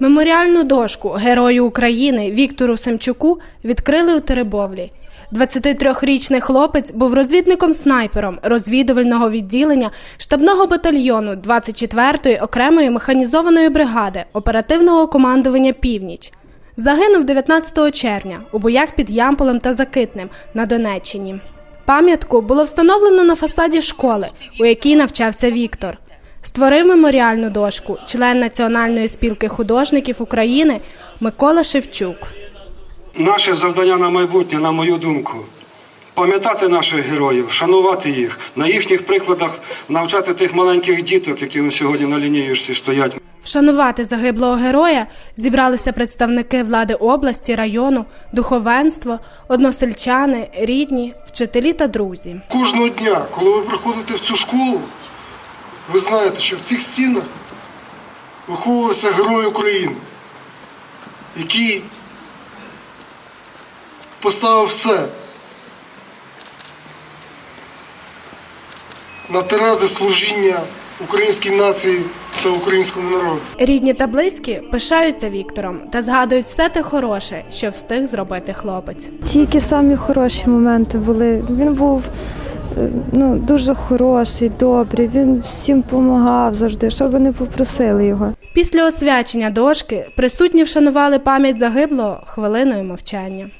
Меморіальну дошку Герою України Віктору Семчуку відкрили у Теребовлі. 23-річний хлопець був розвідником-снайпером розвідувального відділення штабного батальйону 24-ї окремої механізованої бригади оперативного командування Північ. Загинув 19 червня у боях під Ямполем та Закитнем на Донеччині. Пам'ятку було встановлено на фасаді школи, у якій навчався Віктор. Створив меморіальну дошку член Національної спілки художників України Микола Шевчук. Наше завдання на майбутнє, на мою думку, пам'ятати наших героїв, шанувати їх, на їхніх прикладах навчати тих маленьких діток, які сьогодні на лініюшці стоять. Вшанувати загиблого героя зібралися представники влади області, району, духовенство, односельчани, рідні, вчителі та друзі. Кожного дня, коли ви приходите в цю школу, ви знаєте, що в цих стінах виховувався герой України, який поставив все на терези служіння українській нації та українському народу. Рідні та близькі пишаються Віктором та згадують все те хороше, що встиг зробити хлопець. Тільки самі хороші моменти були. Він був ну, дуже хороший, добрий, він всім допомагав завжди, що би не попросили його. Після освячення дошки присутні вшанували пам'ять загиблого хвилиною мовчання.